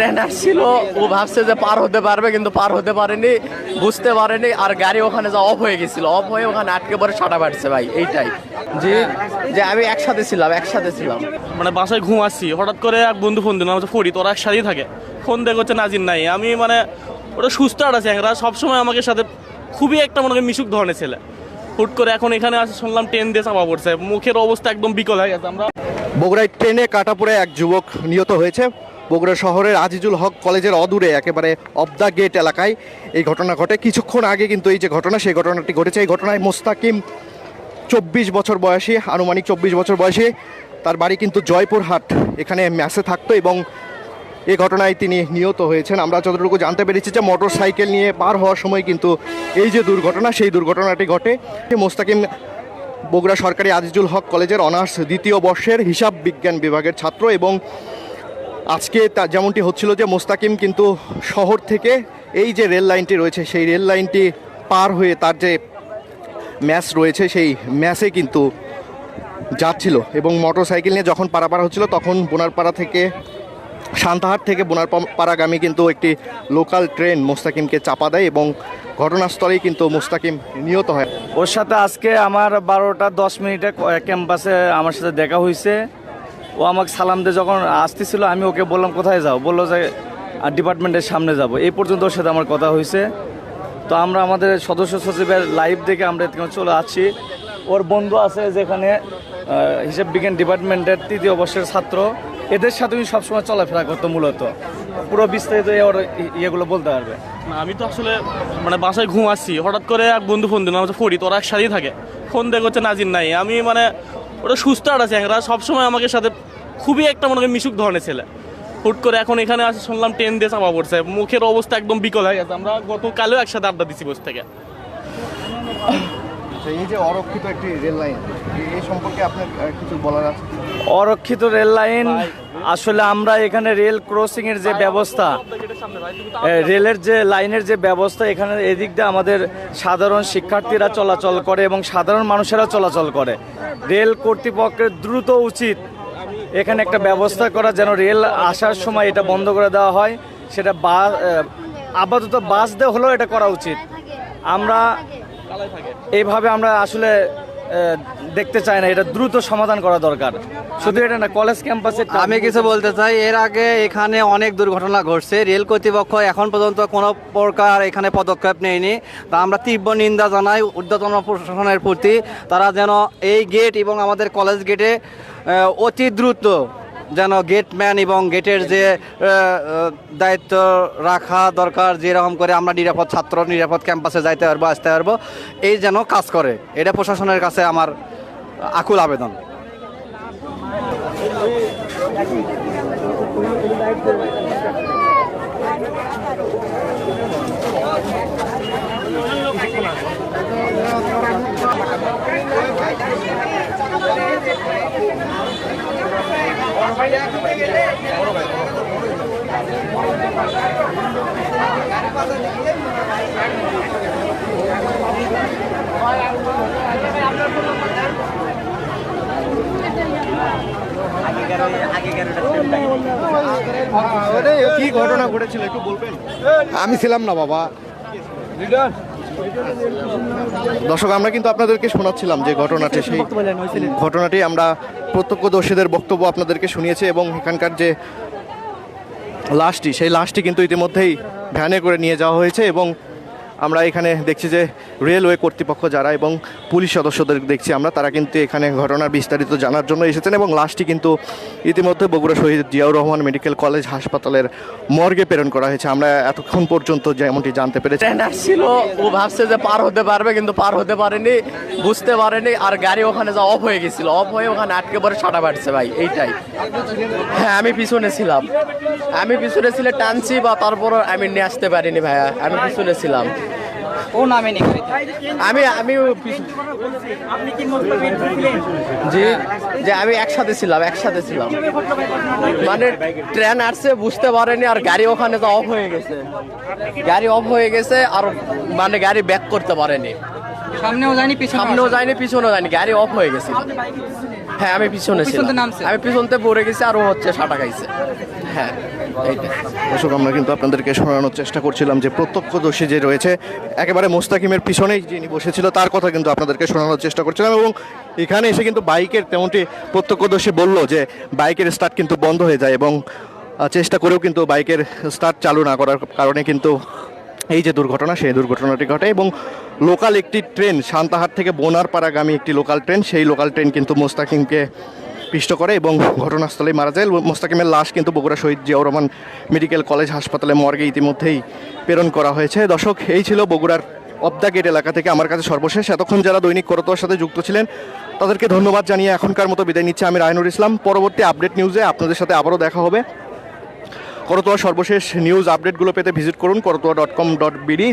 Train আসছিল ও ভাবছে যে পার হতে পারবে কিন্তু পার হতে পারেনি বুঝতে পারেনি আর গাড়ি ওখানে যা অফ হয়ে গেছিল। অফ হয়ে ওখানে আটকে পরে সাটা বাড়ছে ভাই এইটাই। যে যে আমি একসাথে ছিলাম একসাথে ছিলাম। মানে বাসায় ঘুমাচ্ছি হঠাৎ করে এক বন্ধু ফোন দিল হচ্ছে ফরিদ ওরা একসাথেই থাকে? ফোন দেখে হচ্ছে নাজির নাই। আমি মানে ওটা সুস্থ একটা চ্যাংরা সবসময় আমাকে সাথে খুবই একটা মনে হয় মিশুক ধরনের ছেলে। হুট করে এখন এখানে আসে শুনলাম ট্রেন দিয়ে চাপা পড়ছে। মুখের অবস্থা একদম বিকল হয়ে গেছে আমরা বগুড়ায় ট্রেনে কাটা পড়ে এক যুবক নিহত হয়েছে। বগুড়া শহরের আজিজুল হক কলেজের অদূরে, একেবারে অব দ্য গেট এলাকায় এই ঘটনা ঘটে। কিছুক্ষণ আগে কিন্তু এই যে ঘটনা, সেই ঘটনাটি ঘটেছে। এই ঘটনায় মোস্তাকিম চব্বিশ বছর বয়সী, আনুমানিক চব্বিশ বছর বয়সী, তার বাড়ি কিন্তু জয়পুরহাট, এখানে ম্যাসে থাকতো এবং এ ঘটনায় তিনি নিহত হয়েছেন। আমরা যতটুকু জানতে পেরেছি যে মোটর সাইকেল নিয়ে পার হওয়ার সময় কিন্তু এই যে দুর্ঘটনা, সেই দুর্ঘটনাটি ঘটে। মোস্তাকিম বগুড়া সরকারি আজিজুল হক কলেজের অনার্স দ্বিতীয় বর্ষের হিসাব বিজ্ঞান বিভাগের ছাত্র এবং আজকে তা যেমনটি হচ্ছিল যে মোস্তাকিম কিন্তু শহর থেকে এই যে রেল লাইনটি রয়েছে, সেই রেল লাইনটি পার হয়ে তার যে ম্যাচ রয়েছে, সেই ম্যাচে কিন্তু যাচ্ছিল এবং মোটর সাইকেল নিয়ে যখন পারাপার হচ্ছিল তখন বোনারপাড়া থেকে সান্তাহাট থেকে বোনারপাড়াগামী কিন্তু একটি লোকাল ট্রেন মোস্তাকিমকে চাপা দেয় এবং ঘটনাস্থলেই কিন্তু মোস্তাকিম নিহত হয়। ওর সাথে আজকে আমার বারোটা দশ মিনিটে ক্যাম্পাসে আমার সাথে দেখা হয়েছে। ও আমাকে সালাম দিয়ে যখন আসতেছিল, আমি ওকে বললাম, কোথায় যাও? বলল যে ডিপার্টমেন্টের সামনে যাব। এই পর্যন্ত ওর সাথে আমার কথা হয়েছে। তো আমরা আমাদের সদস্য সচিবের লাইভ দেখে আমরা এখানে চলে আসছি। ওর বন্ধু আছে যেখানে হিসাব বিজ্ঞান ডিপার্টমেন্টের তৃতীয় বর্ষের ছাত্র। এদের সাথে আমি সবসময় চলাফেরা করতো মূলত। পুরো বিস্তারিত ওর ইয়েগুলো বলতে পারবে। আমি তো আসলে মানে বাসায় ঘুমাচ্ছি। হঠাৎ করে এক বন্ধু ফোন দিল হচ্ছে ফরিদ, ওরা একসাথেই থাকে। ফোন দেখে হচ্ছে নাজির নাই। আমি মানে ওটা সুস্থ একটা চ্যাংরা সবসময় আমাকে সাথে খুবই একটা মনে করি মিশুক ধরনের ছেলে। হুট করে এখন এখানে আসে শুনলাম ট্রেন দিয়ে চাপা পড়ছে। মুখের অবস্থা একদম বিকল হয়ে গেছে। আমরা গতকালেও একসাথে আড্ডা দিছি বসে থেকে। এই যে অরক্ষিত একটি রেল লাইন এই সম্পর্কে আপনার কিছু বলার আছে? অরক্ষিত রেল লাইন আসলে আমরা এখানে রেল ক্রসিং এর যে ব্যবস্থা রেলের যে লাইনের যে ব্যবস্থা এখানে এদিক দিয়ে আমাদের সাধারণ শিক্ষার্থীরা চলাচল করে এবং সাধারণ মানুষেরা চলাচল করে। রেল কর্তৃপক্ষের দ্রুত উচিত এখানে একটা ব্যবস্থা করা যেন রেল আসার সময় এটা বন্ধ করে দেওয়া হয়। সেটা বাস আপাতত বাস দেওয়া হলেও এটা করা উচিত। আমরা এইভাবে আমরা আসলে দেখতে চায় না, এটা দ্রুত সমাধান করা দরকার। শুধু এটা না কলেজ ক্যাম্পাসে আমি কিছু বলতে চাই, এর আগে এখানে অনেক দুর্ঘটনা ঘটছে, রেল কর্তৃপক্ষ এখন পর্যন্ত কোনো প্রকার এখানে পদক্ষেপ নেয়নি। তা আমরা তীব্র নিন্দা জানাই ঊর্ধ্বতন প্রশাসনের প্রতি, তারা যেন এই গেট এবং আমাদের কলেজ গেটে অতি দ্রুত যেন গেটম্যান এবং গেটের যে দায়িত্ব রাখা দরকার, যেরকম করে আমরা নিরাপদ ছাত্র, নিরাপদ ক্যাম্পাসে যাইতে পারব, আসতে পারব, এই যেন কাজ করে। এটা প্রশাসনের কাছে আমার আকুল আবেদন। কি ঘটনা ঘটেছিল একটু বলবেন আমি ছিলাম না, বাবা। দর্শক, আমরা কিন্তু আপনাদেরকে শোনাচ্ছিলাম যে ঘটনাটি, সেই ঘটনাটি আমরা প্রত্যক্ষদর্শীদের বক্তব্য আপনাদেরকে শুনিয়েছি এবং এখানকার যে লাশটি, সেই লাশটি কিন্তু ইতিমধ্যেই ভ্যানে করে নিয়ে যাওয়া হয়েছে এবং আমরা এখানে দেখছি যে রেলওয়ে কর্তৃপক্ষ যারা এবং পুলিশ সদস্যদের দেখছি আমরা, তারা কিন্তু এখানে ঘটনার বিস্তারিত জানার জন্য এসেছেন এবং লাশটি কিন্তু ইতিমধ্যে বগুড়া শহীদ জিয়াউর রহমান মেডিকেল কলেজ হাসপাতালের মর্গে প্রেরণ করা হয়েছে। আমরা এতক্ষণ পর্যন্ত যেমনটি জানতে পেরেছি। ট্রেন আসছিল, ও ভাবছে যে পার হতে পারবে কিন্তু পার হতে পারেনি, বুঝতে পারেনি, আর গাড়ি ওখানে যা অফ হয়ে গেছিল। অফ হয়ে ওখানে আটকে পরে সাটা বাড়ছে ভাই, এইটাই। হ্যাঁ আমি পিছনে ছিলাম। আমি পিছনে ছিলে টানছি বা তারপর আমি নিয়ে আসতে পারিনি ভাইয়া, আমি পিছনে ছিলাম। ও নামেনি আমি আমি জি যে আমি একসাথে ছিলাম একসাথে ছিলাম। মানে ট্রেন আসছে বুঝতে পারেনি আর গাড়ি ওখানে তো অফ হয়ে গেছে। গাড়ি অফ হয়ে গেছে আর মানে গাড়ি ব্যাক করতে পারেনি। সামনেও জানি পিছনে সামনেও যায়নি পিছনেও যায়নি গাড়ি অফ হয়ে গেছে। হ্যাঁ আমি পিছনে ছিলাম। আমি পিছনতে পড়ে গেছি আর ও হচ্ছে সাটা খাইছে। হ্যাঁ দর্শক আমরা কিন্তু আপনাদেরকে শোনানোর চেষ্টা করছিলাম যে প্রত্যক্ষদর্শী যে রয়েছে একেবারে মোস্তাকিমের পিছনেই যিনি বসেছিল তার কথা কিন্তু আপনাদেরকে শোনানোর চেষ্টা করছিলাম এবং এখানে এসে কিন্তু বাইকের তেমনটি প্রত্যক্ষদর্শী বলল যে বাইকের স্টার্ট কিন্তু বন্ধ হয়ে যায় এবং চেষ্টা করেও কিন্তু বাইকের স্টার্ট চালু না করার কারণে কিন্তু এই যে দুর্ঘটনা, সেই দুর্ঘটনাটি ঘটে এবং লোকাল একটি ট্রেন সান্তাহাট থেকে বোনারপাড়াগামী একটি লোকাল ট্রেন সেই লোকাল ট্রেন কিন্তু মোস্তাকিমকে পিষ্ট করে এবং ঘটনাস্থলেই মারা যায়। মোস্তাকিমের লাশ কিন্তু বগুড়া শহীদ জিয়াউর রহমান মেডিকেল কলেজ হাসপাতালে মর্গে ইতিমধ্যেই প্রেরণ করা হয়েছে। দর্শক, এই ছিল বগুড়ার অব দ্য গেট এলাকা থেকে আমার কাছে সর্বশেষ। এতক্ষণ যারা দৈনিক করতোয়ার সাথে যুক্ত ছিলেন, তাদেরকে ধন্যবাদ জানিয়ে এখনকার মতো বিদায় নিচ্ছে। আমি রায়নুর ইসলাম। পরবর্তী আপডেট নিউজে আপনাদের সাথে আবারও দেখা হবে। করতোয়া সর্বশেষ নিউজ আপডেটগুলো পেতে ভিজিট করুন Karatoa dot com dot BD